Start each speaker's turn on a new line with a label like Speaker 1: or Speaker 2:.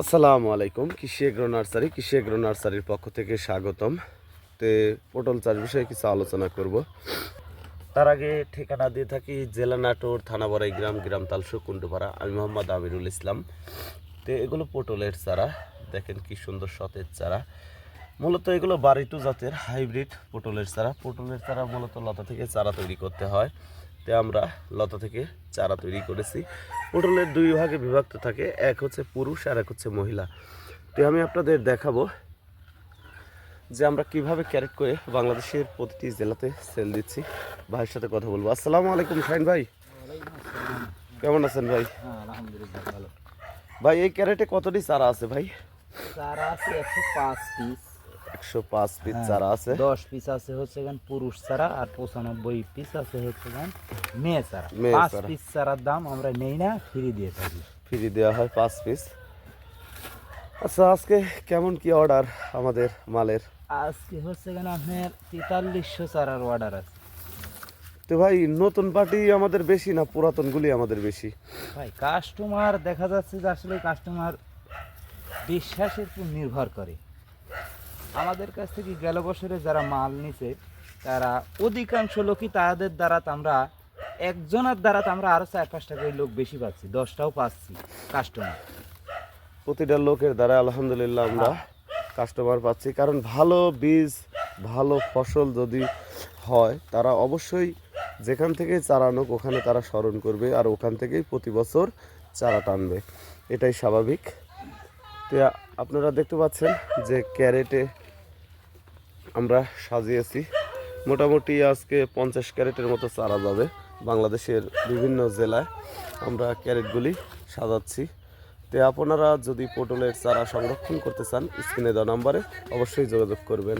Speaker 1: আসসালামু আলাইকুম, কৃষি এগ্রো নার্সারি, কৃষি এগ্রো নার্সারির পক্ষ থেকে স্বাগতম। তে পটল চাষ বিষয়ে কিছু আলোচনা করব। তার আগে ঠিকানা দিয়ে থাকি, জেলা নাটোর থানা বড়াই গ্রাম গ্রাম তালসু, কুণ্ডুপাড়া। আমি মোহাম্মদ আমিরুল ইসলাম। তে এগুলো পটলের চারা, দেখেন কি সুন্দর সতেজ চারা। মূলত এগুলো বাড়িটু জাতের হাইব্রিড পটলের চারা। পটলের চারা মূলত লতা থেকে চারা তৈরি করতে হয়। তে আমরা লতা থেকে চারা তৈরি করেছি। পটলের দুই ভাগে বিভক্ত থাকে এক হচ্ছে পুরুষ আর এক হচ্ছে মহিলা। তো আমি আপনাদের দেখাবো যে আমরা কীভাবে ক্যারেট করে বাংলাদেশের প্রতিটি জেলাতে সেল দিচ্ছি। ভাইয়ের সাথে কথা বলব। আসসালামু আলাইকুম শাহিন ভাই। কেমন আছেন ভাই?
Speaker 2: ভালো।
Speaker 1: ভাই এই ক্যারেটে কতটি চারা আছে ভাই?
Speaker 2: চারা আছে একশো পাঁচ পিস।
Speaker 1: একশো পাঁচ পিস চারা আছে।
Speaker 2: দশ পিস আছে হচ্ছে গান পুরুষ চারা আর পঁচানব্বই পিস আছে হচ্ছে গান মেয়ে চারা। পাঁচ পিস চারার দাম আমরা নেই না ফ্রি দিয়ে থাকি।
Speaker 1: ফ্রি দেওয়া হয় পাঁচ পিস আচ্ছা আজকে কেমন কি অর্ডার আমাদের মালের?
Speaker 2: আজকে হচ্ছে গান আপনার তেতাল্লিশশো চারার অর্ডার আছে।
Speaker 1: তো ভাই নতুন পার্টি আমাদের বেশি না পুরাতনগুলি আমাদের বেশি?
Speaker 2: ভাই কাস্টমার দেখা যাচ্ছে যে আসলে কাস্টমার বিশ্বাসের উপর নির্ভর করে। আমাদের কাছ থেকে গেল বছরে যারা মাল নিছে তারা অধিকাংশ লোকই তাদের দ্বারা আমরা একজনের দ্বারা আমরা আরও চার পাঁচটা করে লোক বেশি পাচ্ছি দশটাও পাচ্ছি কাস্টমার
Speaker 1: প্রতিটা লোকের দ্বারা আলহামদুলিল্লাহ আমরা কাস্টমার পাচ্ছি। কারণ ভালো বীজ ভালো ফসল যদি হয় তারা অবশ্যই যেখান থেকে চারা আনুক ওখানে তারা স্মরণ করবে আর ওখান থেকেই প্রতি বছর চারা টানবে। এটাই স্বাভাবিক। তো আপনারা দেখতে পাচ্ছেন যে ক্যারেটে আমরা সাজিয়েছি। মোটামুটি আজকে পঞ্চাশ ক্যারেটের মতো চারা যাবে বাংলাদেশের বিভিন্ন জেলায়। আমরা ক্যারেটগুলি সাজাচ্ছি। তো আপনারা যদি পটলের চারা সংরক্ষণ করতে চান, স্ক্রিনে দেওয়া নাম্বারে অবশ্যই যোগাযোগ করবেন।